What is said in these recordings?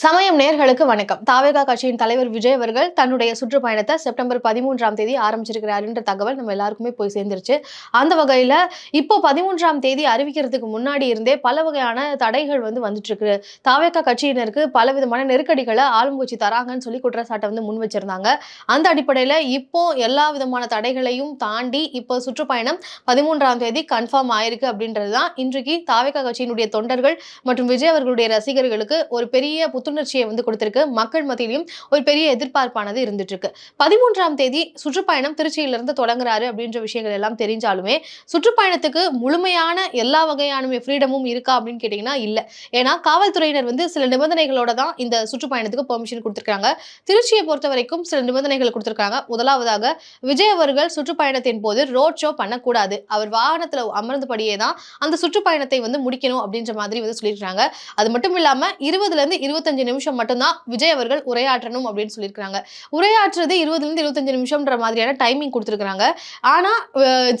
சமயம் நேர்களுக்கு வணக்கம். தாவேகா கட்சியின் தலைவர் விஜய் அவர்கள் தன்னுடைய சுற்றுப்பயணத்தை செப்டம்பர் பதிமூன்றாம் தேதி ஆரம்பிச்சிருக்கிறாருன்ற தகவல் நம்ம எல்லாருக்குமே போய் சேர்ந்துருச்சு. அந்த வகையில இப்போ பதிமூன்றாம் தேதி அறிவிக்கிறதுக்கு முன்னாடி இருந்தே பல வகையான தடைகள் வந்து வந்துட்டு இருக்கு தாவேகா கட்சியினருக்கு பல விதமான நெருக்கடிகளை ஆளுங்கட்சி தராங்கன்னு சொல்லி குற்றச்சாட்டை வந்து முன் வச்சிருந்தாங்க. அந்த அடிப்படையில இப்போ எல்லா விதமான தடைகளையும் தாண்டி இப்போ சுற்றுப்பயணம் பதிமூன்றாம் தேதி கன்ஃபார்ம் ஆயிருக்கு அப்படின்றது தான் இன்றைக்கு தாவேகா கட்சியினுடைய தொண்டர்கள் மற்றும் விஜய் அவர்களுடைய ரசிகர்களுக்கு ஒரு பெரிய புத்துணர்ச்சியை வந்து கொடுத்திருக்கு. மக்கள் மத்தியிலும் ஒரு பெரிய எதிர்பார்ப்பானது இருந்துட்டு இருக்கு பதிமூன்றாம் தேதி சுற்றுப்பயணம் திருச்சியிலிருந்து தொடங்குறாரு அப்படின்ற விஷயங்கள் எல்லாம் தெரிஞ்சாலுமே சுற்றுப்பயணத்துக்கு முழுமையான எல்லா வகையான ஃப்ரீடமும் இருக்கா அப்படின்னு கேட்டிங்கன்னா இல்லை. ஏன்னா காவல்துறையினர் வந்து சில நிபந்தனைகளோட தான் இந்த சுற்றுப்பயணத்துக்கு பெர்மிஷன் கொடுத்துருக்காங்க. திருச்சியை பொறுத்த வரைக்கும் சில நிபந்தனைகள் கொடுத்துருக்காங்க. முதலாவதாக விஜய் அவர்கள் சுற்றுப்பயணத்தின் போது ரோட் ஷோ பண்ணக்கூடாது. அவர் வாகனத்தில் அமர்ந்தபடியே தான் அந்த சுற்றுப்பயணத்தை வந்து முடிக்கணும் அப்படின்ற மாதிரி வந்து சொல்லியிருக்காங்க. அது மட்டும் இல்லாமல் இருபதுலேருந்து இருபத்தஞ்சு நிமிஷம் மட்டும்தான் விஜய் அவர்கள் உரையாற்றணும் அப்படின்னு சொல்லியிருக்காங்க உரையாற்றுறது இருபதுலேருந்து இருபத்தஞ்சு நிமிஷம்ன்ற மாதிரியான டைமிங் கொடுத்துருக்காங்க ஆனால்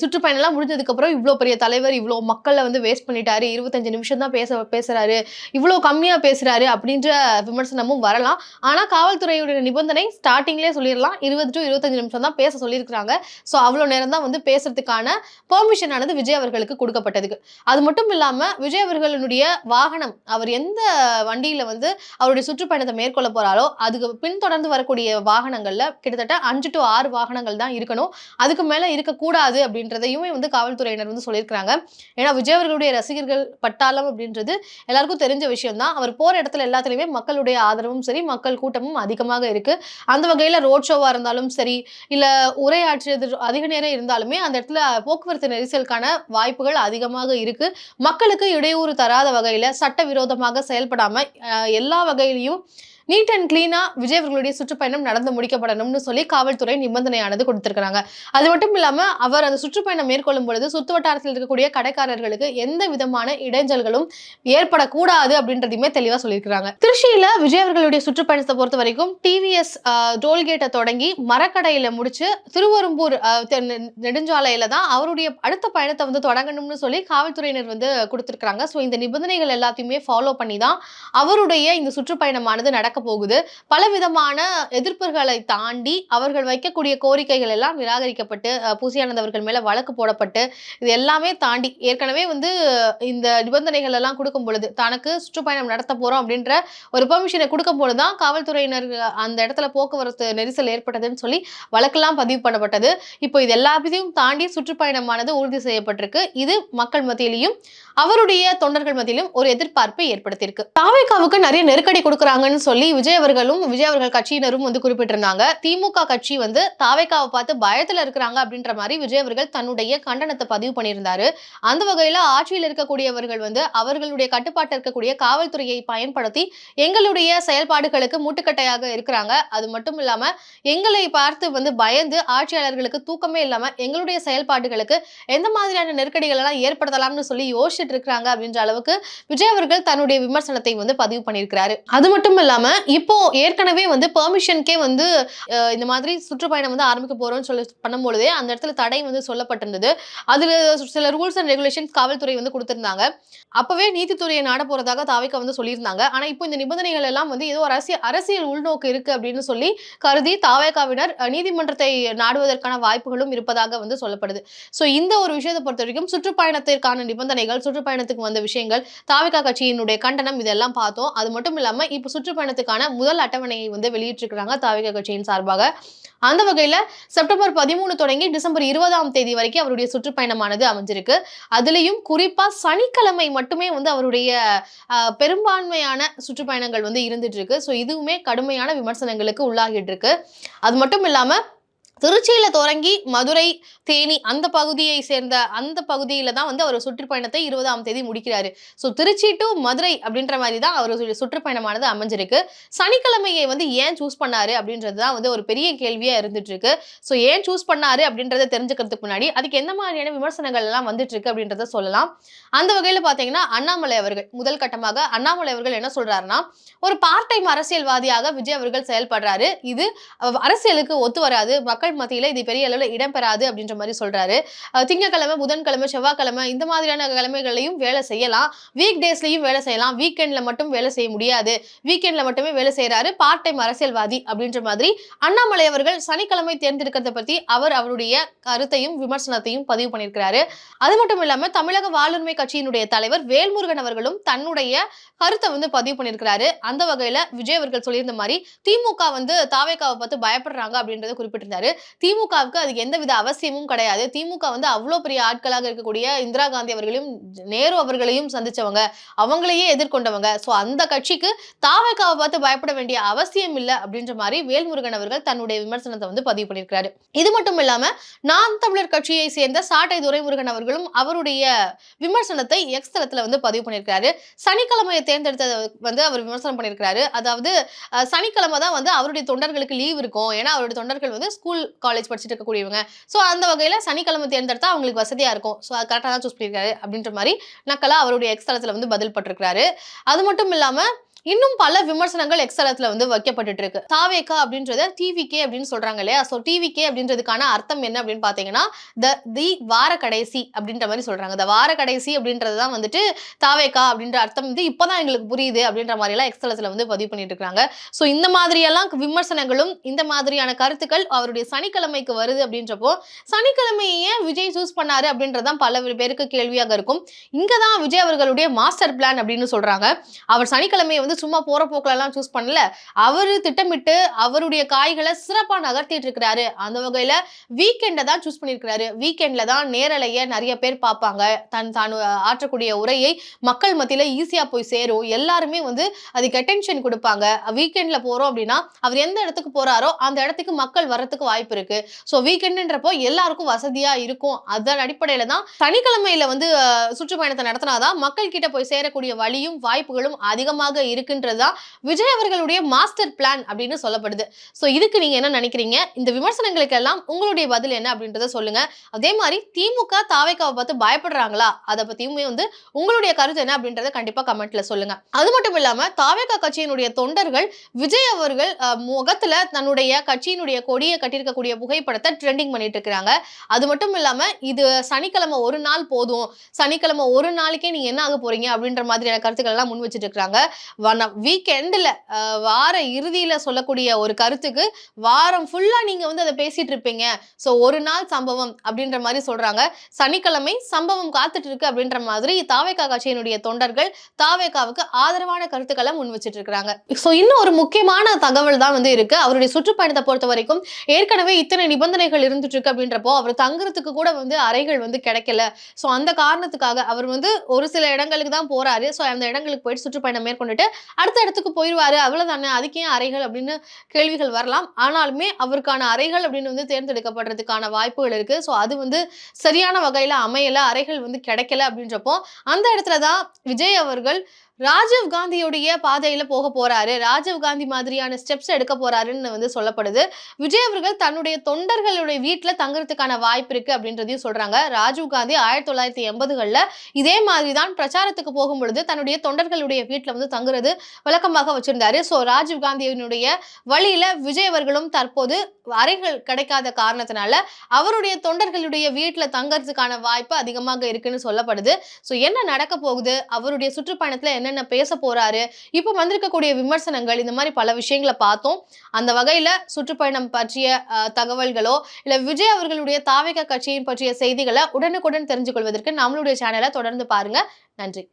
சுற்றுப்பயணம்லாம் முடிஞ்சதுக்கப்புறம் இவ்வளோ பெரிய தலைவர் இவ்வளோ மக்களை வந்து வேஸ்ட் பண்ணிட்டாரு. இருபத்தஞ்சு நிமிஷம் தான் பேச பேசுறாரு. இவ்வளோ கம்மியாக பேசுறாரு அப்படின்ற விமர்சனமும் வரலாம். ஆனால் காவல்துறையுடைய நிபந்தனை ஸ்டார்டிங்லேயே சொல்லிடலாம். இருபது டு இருபத்தஞ்சு நிமிஷம் தான் பேச சொல்லியிருக்கிறாங்க. ஸோ அவ்வளோ நேரம் தான் வந்து பேசுறதுக்கான பெர்மிஷன் ஆனது விஜய் அவர்களுக்கு கொடுக்கப்பட்டதுக்கு. அது மட்டும் இல்லாமல் விஜய் அவர்களுடைய வாகனம் அவர் எந்த வண்டியில் வந்து அவருடைய சுற்றுப்பயணத்தை மேற்கொள்ள போறாரோ அதுக்கு பின்தொடர்ந்து வரக்கூடிய வாகனங்கள்ல கிட்டத்தட்ட அஞ்சு டு ஆறு வாகனங்கள் தான் இருக்கணும். அதுக்கு மேல இருக்கக்கூடாது அப்படின்றதையுமே வந்து காவல்துறையினர் வந்து சொல்லியிருக்கிறாங்க. ஏன்னா விஜய் அவர்களுடைய ரசிகர்கள் பட்டாளம் அப்படின்றது எல்லாருக்கும் தெரிஞ்ச விஷயம் தான் அவர் போற இடத்துல எல்லாத்துலயுமே மக்களுடைய ஆதரவும் சரி மக்கள் கூட்டமும் அதிகமாக இருக்கு. அந்த வகையில ரோட் ஷோவா இருந்தாலும் சரி இல்ல உரையாற்றியது அதிக நேரம் இருந்தாலுமே அந்த இடத்துல போக்குவரத்து நெரிசலுக்கான வாய்ப்புகள் அதிகமாக இருக்கு. மக்களுக்கு இடையூறு தராத வகையில சட்டவிரோதமாக செயல்படாம எல்லா வகையிலையும் நீட் அண்ட் கிளீனா விஜய் அவர்களுடைய சுற்றுப்பயணம் நடந்து முடிக்கப்படணும்னு சொல்லி காவல்துறை நிபந்தனையானது கொடுத்துருக்காங்க அது மட்டும் இல்லாம அவர் அந்த சுற்றுப்பயணம் மேற்கொள்ளும் பொழுது சுற்று வட்டாரத்தில் இருக்கக்கூடிய கடைக்காரர்களுக்கு எந்த விதமான இடைஞ்சல்களும் ஏற்படக்கூடாது அப்படின்றதையுமே தெளிவா சொல்லியிருக்கிறாங்க. திருச்சியில விஜய் அவர்களுடைய சுற்றுப்பயணத்தை பொறுத்த வரைக்கும் டிவிஎஸ் டோல்கேட்டை தொடங்கி மரக்கடையில முடிச்சு திருவரும்பூர் தெ- நெடுஞ்சாலையில தான் அவருடைய அடுத்த பயணத்தை வந்து தொடங்கணும்னு சொல்லி காவல்துறையினர் வந்து கொடுத்திருக்காங்க ஸோ இந்த நிபந்தனைகள் எல்லாத்தையுமே ஃபாலோ பண்ணி தான் அவருடைய இந்த சுற்றுப்பயணமானது நடக்க போகுது. பல விதமான எதிர்ப்புகளை தாண்டி அவர்கள் வைக்கக்கூடிய கோரிக்கைகள் எல்லாம் நிராகரிக்கப்பட்டு பூசியானந்த் அவர்கள் மேல வழக்கு போடப்பட்டு இது எல்லாமே தாண்டி ஏற்கனவே வந்து இந்த நிபந்தனைகள் எல்லாம் கொடுக்கும் பொழுது தனக்கு சுற்றுப்பயணம் நடத்த போறோம் அப்படின்ற ஒரு பெர்மிஷனை கொடுக்கும் பொழுது தான் காவல்துறையினர் அந்த இடத்துல போக்குவரத்து நெரிசல் ஏற்பட்டதுன்னு சொல்லி வழக்கெல்லாம் பதிவு பண்ணப்பட்டது. இப்போ இது எல்லாத்தையும் தாண்டி சுற்றுப்பயணமானது உறுதி செய்யப்பட்டிருக்கு. இது மக்கள் மத்தியிலையும் அவருடைய தொண்டர்கள் மத்தியிலும் ஒரு எதிர்பார்ப்பை ஏற்படுத்தியிருக்கு. தாவேகாவுக்கு நிறைய நெருக்கடி கொடுக்குறாங்கன்னு சொல்லி விஜய் அவர்களும் விஜய் அவர்கள் கட்சியினரும் வந்து குறிப்பிட்டிருந்தாங்க. திமுக கட்சி வந்து தாவைக்காவை பார்த்து பயத்துல இருக்கிறாங்க அப்படின்ற மாதிரி விஜய் அவர்கள் தன்னுடைய கண்டனத்தை பதிவு பண்ணியிருந்தாரு. அந்த வகையில ஆட்சியில் இருக்கக்கூடியவர்கள் வந்து அவர்களுடைய கட்டுப்பாட்டில் இருக்கக்கூடிய காவல்துறையை பயன்படுத்தி எங்களுடைய செயல்பாடுகளுக்கு மூட்டுக்கட்டையாக இருக்கிறாங்க. அது மட்டும் இல்லாம எங்களை பார்த்து வந்து பயந்து ஆட்சியாளர்களுக்கு தூக்கமே இல்லாம எங்களுடைய செயல்பாடுகளுக்கு எந்த மாதிரியான நெருக்கடிகள் எல்லாம் ஏற்படுத்தலாம்னு சொல்லி யோசிச்சுட்டு இருக்கிறாங்க அப்படின்ற அளவுக்கு விஜய் அவர்கள் தன்னுடைய விமர்சனத்தை வந்து பதிவு பண்ணியிருக்கிறாரு. அது மட்டும் இல்லாம இப்போ ஏற்கனவே வந்து பெர்மிஷனுக்கே வந்து இந்த மாதிரி சுற்றுப்பயணம் வந்து ஆரம்பிக்க போறோம்னு சொல்லி பண்ணும்பொழுதே அந்த இடத்துல தடை வந்து சொல்லப்பட்டிருந்தது. அதுல சில ரூல்ஸ் அண்ட் ரெகுலேஷன்ஸ் காவல்துறை வந்து கொடுத்திருந்தாங்க. அப்பவே நீதித்துறையை நாட போறதாக தாவிக்க வந்து சொல்லியிருந்தாங்க. ஆனா இப்போ இந்த நிபந்தனைகள் எல்லாம் வந்து ஏதோ ஒரு அரசியல் அரசியல் உள்நோக்கு இருக்கு அப்படின்னு சொல்லி கருதி தாவேகாவினர் நீதிமன்றத்தை நாடுவதற்கான வாய்ப்புகளும் இருப்பதாக வந்து சொல்லப்படுது. ஸோ இந்த ஒரு விஷயத்தை பொறுத்த வரைக்கும் சுற்றுப்பயணத்திற்கான நிபந்தனைகள் சுற்றுப்பயணத்துக்கு வந்த விஷயங்கள் தாவிகா கட்சியினுடைய கண்டனம் இதெல்லாம் பார்த்தோம். அது மட்டும் இல்லாம இப்போ சுற்றுப்பயணத்தை சுற்றுப்பயணத்துக்கான முதல் அட்டவணையை வந்து வெளியிட்டிருக்கிறாங்க தாவிக கட்சியின் சார்பாக. அந்த வகையில் செப்டம்பர் பதிமூணு தொடங்கி டிசம்பர் இருபதாம் தேதி வரைக்கும் அவருடைய சுற்றுப்பயணமானது அமைஞ்சிருக்கு. அதுலயும் குறிப்பாக சனிக்கிழமை மட்டுமே வந்து அவருடைய பெரும்பான்மையான சுற்றுப்பயணங்கள் வந்து இருந்துட்டு இருக்கு. ஸோ இதுவுமே கடுமையான விமர்சனங்களுக்கு உள்ளாகிட்டு இருக்கு. அது மட்டும் இல்லாமல் திருச்சியில தொடங்கி மதுரை தேனி அந்த பகுதியை சேர்ந்த அந்த பகுதியில தான் வந்து அவர் சுற்றுப்பயணத்தை இருபதாம் தேதி முடிக்கிறாரு. ஸோ திருச்சி டு மதுரை அப்படின்ற மாதிரி தான் அவர் சுற்றுப்பயணமானது அமைஞ்சிருக்கு. சனிக்கிழமையை வந்து ஏன் சூஸ் பண்ணாரு அப்படின்றது தான் வந்து ஒரு பெரிய கேள்வியா இருந்துட்டு இருக்கு ஸோ ஏன் சூஸ் பண்ணாரு அப்படின்றத தெரிஞ்சுக்கிறதுக்கு முன்னாடி அதுக்கு எந்த மாதிரியான விமர்சனங்கள் எல்லாம் வந்துட்டு இருக்கு அப்படின்றத சொல்லலாம். அந்த வகையில பாத்தீங்கன்னா அண்ணாமலை அவர்கள் முதல் கட்டமாக அண்ணாமலை அவர்கள் என்ன சொல்றாருன்னா ஒரு பார்ட் டைம் அரசியல்வாதியாக விஜய் அவர்கள் செயல்படுறாரு. இது அரசியலுக்கு ஒத்து வராது. மக்கள் மக்கள் மத்தியில இது பெரிய அளவில் இடம்பெறாது அப்படின்ற மாதிரி சொல்றாரு. திங்கக்கிழமை புதன்கிழமை செவ்வாய்க்கிழமை இந்த மாதிரியான கிழமைகளையும் வேலை செய்யலாம். வீக் டேஸ்லயும் வேலை செய்யலாம். வீக்கெண்ட்ல மட்டும் வேலை செய்ய முடியாது. வீக்கெண்ட்ல மட்டுமே வேலை செய்யறாரு பார்ட் டைம் அரசியல்வாதி அப்படின்ற மாதிரி. அண்ணாமலை அவர்கள் சனிக்கிழமை தேர்ந்தெடுக்கிறத பத்தி அவர் அவருடைய கருத்தையும் விமர்சனத்தையும் பதிவு பண்ணியிருக்கிறாரு. அது மட்டும் இல்லாம தமிழக வாழ்வுரிமை கட்சியினுடைய தலைவர் வேல்முருகன் அவர்களும் தன்னுடைய கருத்தை வந்து பதிவு பண்ணியிருக்கிறாரு. அந்த வகையில விஜய் அவர்கள் சொல்லியிருந்த மாதிரி திமுக வந்து தாவேக்காவை பார்த்து பயப்படுறாங்க அப்படின்றத குறிப்பிட்டிருந்தாரு. திமுகவுக்கு அதுக்கு எந்தவித அவசியமும் கிடையாது. திமுக வந்து அவ்வளோ பெரிய ஆட்களாக இருக்கக்கூடிய இந்திரா காந்தி அவர்களையும் நேரு அவர்களையும் சந்திச்சவங்க. அவங்களையே எதிர்கொண்டவங்க. ஸோ அந்த கட்சிக்கு தாவக்காவை பார்த்து பயப்பட வேண்டிய அவசியம் இல்லை அப்படின்ற மாதிரி வேல்முருகன் அவர்கள் தன்னுடைய விமர்சனத்தை வந்து பதிவு பண்ணியிருக்கிறாரு. இது மட்டும் இல்லாம நாம் தமிழர் கட்சியை சேர்ந்த சாட்டை துரைமுருகன் அவர்களும் அவருடைய விமர்சனத்தை எக்ஸ் தளத்துல வந்து பதிவு பண்ணியிருக்காரு சனிக்கிழமையை தேர்ந்தெடுத்ததை வந்து அவர் விமர்சனம் பண்ணியிருக்கிறாரு. அதாவது சனிக்கிழமை தான் வந்து அவருடைய தொண்டர்களுக்கு லீவ் இருக்கும். ஏன்னா அவருடைய தொண்டர்கள் வந்து ஸ்கூல் காலேஜ் படிச்சுட்டு இருக்கக்கூடியவங்க. ஸோ அந்த வகையில் சனிக்கிழமை தேர்ந்தெடுத்தா அவங்களுக்கு வசதியா இருக்கும். ஸோ அது கரெக்டாக தான் சூஸ் பண்ணியிருக்காரு அப்படின்ற மாதிரி நக்கலா அவருடைய எக்ஸ் வந்து பதில் பட்டிருக்கிறாரு. அது மட்டும் இல்லாம இன்னும் பல விமர்சனங்கள் எக்ஸலத்துல வந்து வைக்கப்பட்டு இருக்கு தாவேக்கா அப்படின்றத டிவிகே அப்படின்னு சொல்றாங்க இல்லையா? ஸோ டிவிகே அப்படின்றதுக்கான அர்த்தம் என்ன அப்படின்னு பாத்தீங்கன்னா த தி வார கடைசி அப்படின்ற மாதிரி சொல்றாங்க. இந்த வார கடைசி அப்படின்றது தான் வந்துட்டு தாவேக்கா அப்படின்ற அர்த்தம் வந்து இப்போதான் எங்களுக்கு புரியுது அப்படின்ற மாதிரி எல்லாம் எக்ஸலத்துல வந்து பதிவு பண்ணிட்டு இருக்காங்க ஸோ இந்த மாதிரியெல்லாம் விமர்சனங்களும் இந்த மாதிரியான கருத்துக்கள் அவருடைய சனிக்கிழமைக்கு வருது அப்படின்றப்போ சனிக்கிழமையை ஏன் விஜய் சூஸ் பண்ணாரு அப்படின்றதான் பல பேருக்கு கேள்வியாக இருக்கும். இங்க தான் விஜய் அவர்களுடைய மாஸ்டர் பிளான் அப்படின்னு சொல்றாங்க. அவர் சனிக்கிழமையை வந்து சும்மா போற போக்குல எல்லாம் சூஸ் பண்ணல. அவர் திட்டமிட்டு அவருடைய காய்களை சிறப்பா நகர்த்திட்டு இருக்கிறாரு. அந்த வகையில வீக்கெண்டை தான் சூஸ் பண்ணியிருக்கிறாரு. வீக்கெண்ட்ல தான் நேரலைய நிறைய பேர் பார்ப்பாங்க. தன் தான் ஆற்றக்கூடிய உரையை மக்கள் மத்தியில ஈஸியா போய் சேரும். எல்லாருமே வந்து அதுக்கு அட்டென்ஷன் கொடுப்பாங்க. வீக்கெண்ட்ல போறோம் அப்படின்னா அவர் எந்த இடத்துக்கு போறாரோ அந்த இடத்துக்கு மக்கள் வர்றதுக்கு வாய்ப்பு இருக்கு. ஸோ வீக்கெண்டுன்றப்போ எல்லாருக்கும் வசதியா இருக்கும். அதன் அடிப்படையில தான் சனிக்கிழமையில வந்து சுற்றுப்பயணத்தை நடத்தினாதான் மக்கள் கிட்ட போய் சேரக்கூடிய வழியும் வாய்ப்புகளும் அதிகமாக இருக்கு. இருக்குன்றதுதான் விஜய் அவர்களுடைய மாஸ்டர் பிளான் அப்படின்னு சொல்லப்படுது. ஸோ இதுக்கு நீங்க என்ன நினைக்கிறீங்க? இந்த விமர்சனங்களுக்கு எல்லாம் உங்களுடைய பதில் என்ன அப்படின்றத சொல்லுங்க. அதே மாதிரி திமுக தாவைக்காவை பார்த்து பயப்படுறாங்களா? அதை பத்தியுமே வந்து உங்களுடைய கருத்து என்ன அப்படின்றத கண்டிப்பா கமெண்ட்ல சொல்லுங்க. அது மட்டும் இல்லாம தாவேகா கட்சியினுடைய தொண்டர்கள் விஜய் அவர்கள் முகத்துல தன்னுடைய கட்சியினுடைய கொடியை கட்டியிருக்கக்கூடிய புகைப்படத்தை ட்ரெண்டிங் பண்ணிட்டு இருக்கிறாங்க. அது மட்டும் இல்லாம இது சனிக்கிழமை ஒரு நாள் போதும். சனிக்கிழமை ஒரு நாளைக்கே நீங்க என்ன ஆக போறீங்க அப்படின்ற மாதிரியான கருத்துக்கள் எல்லாம் முன் வச்சுட்டு ஆனால் வீக்கெண்டில் வார இறுதியில் சொல்லக்கூடிய ஒரு கருத்துக்கு வாரம் ஃபுல்லாக நீங்கள் வந்து அதை பேசிகிட்டு இருப்பீங்க. ஸோ ஒரு நாள் சம்பவம் அப்படின்ற மாதிரி சொல்கிறாங்க சனிக்கிழமை சம்பவம் காத்துட்டு இருக்கு அப்படின்ற மாதிரி தாவேகா கட்சியினுடைய தொண்டர்கள் தாவேகாவுக்கு ஆதரவான கருத்துக்களை முன் வச்சுட்டு இருக்கிறாங்க. ஸோ இன்னும் ஒரு முக்கியமான தகவல் தான் வந்து இருக்கு. அவருடைய சுற்றுப்பயணத்தை பொறுத்த வரைக்கும் ஏற்கனவே இத்தனை நிபந்தனைகள் இருந்துட்டு இருக்கு அப்படின்றப்போ அவர் தங்குறதுக்கு கூட வந்து அறைகள் வந்து கிடைக்கல. ஸோ அந்த காரணத்துக்காக அவர் வந்து ஒரு சில இடங்களுக்கு தான் போறாரு. ஸோ அந்த இடங்களுக்கு போயிட்டு சுற்றுப்பயணம் மேற்கொண்டுட்டு அடுத்த இடத்துக்கு போயிடுவாரு அவ்வளவுதானே? அதுக்கு ஏன் அறைகள் அப்படின்னு கேள்விகள் வரலாம். ஆனாலுமே அவருக்கான அறைகள் அப்படின்னு வந்து தேர்ந்தெடுக்கப்படுறதுக்கான வாய்ப்புகள் இருக்கு. ஸோ அது வந்து சரியான வகையில அமையல அறைகள் வந்து கிடைக்கல அப்படின்றப்போ அந்த இடத்துல தான் விஜய் அவர்கள் ராஜீவ் காந்தியுடைய பாதையில போக போறாரு. ராஜீவ் காந்தி மாதிரியான ஸ்டெப்ஸ் எடுக்க போறாருன்னு வந்து சொல்லப்படுது. விஜய் அவர்கள் தன்னுடைய தொண்டர்களுடைய வீட்டுல தங்குறதுக்கான வாய்ப்பு இருக்கு அப்படின்றதையும் சொல்றாங்க. ராஜீவ் காந்தி ஆயிரத்தி தொள்ளாயிரத்தி எண்பதுகள்ல இதே மாதிரி தான் பிரச்சாரத்துக்கு போகும் பொழுது தன்னுடைய தொண்டர்களுடைய வீட்டுல வந்து தங்குறது வழக்கமாக வச்சிருந்தாரு. ஸோ ராஜீவ் காந்தியினுடைய வழியில விஜய் அவர்களும் தற்போது அறைகள் கிடைக்காத காரணத்தினால அவருடைய தொண்டர்களுடைய வீட்டுல தங்கறதுக்கான வாய்ப்பு அதிகமாக இருக்குன்னு சொல்லப்படுது. ஸோ என்ன நடக்க போகுது? அவருடைய சுற்றுப்பயணத்துல என்னென்ன பேச போறாரு. இப்போ வந்திருக்கக்கூடிய விமர்சனங்கள் இந்த மாதிரி பல விஷயங்களை பார்த்தோம். அந்த வகையில சுற்றுப்பயணம் பற்றிய தகவல்களோ இல்ல விஜய் அவர்களுடைய தாவிக கட்சியின் பற்றிய செய்திகளை உடனுக்குடன் தெரிஞ்சு கொள்வதற்கு நம்மளுடைய சேனலை தொடர்ந்து பாருங்க. நன்றி.